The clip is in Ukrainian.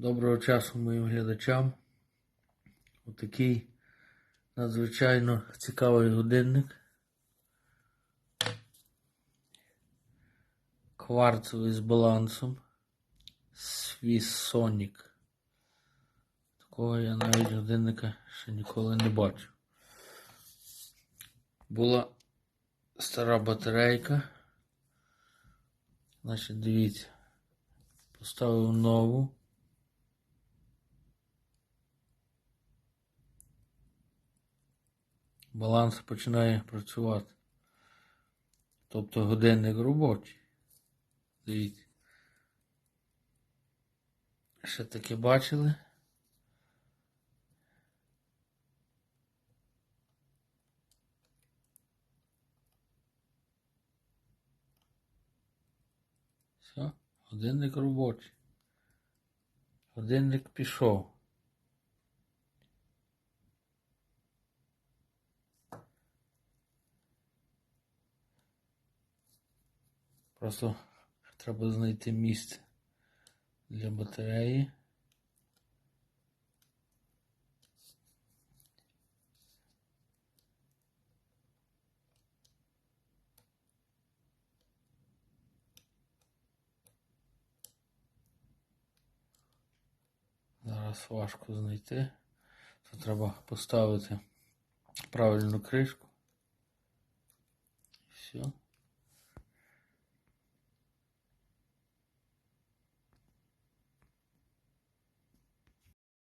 Доброго часу моїм глядачам. Отакий надзвичайно цікавий годинник. Кварцевий з балансом. Swissonic. Такого я навіть годинника ще ніколи не бачив. Була стара батарейка. Значить, дивіться. Поставив нову. Баланс починає працювати. Тобто годинник робочий. Дивіться. Ще таке бачили? Все, годинник робочий. Годинник пішов. Просто треба знайти місце для батареї. Зараз важко знайти. Це треба поставити правильну кришку. Все.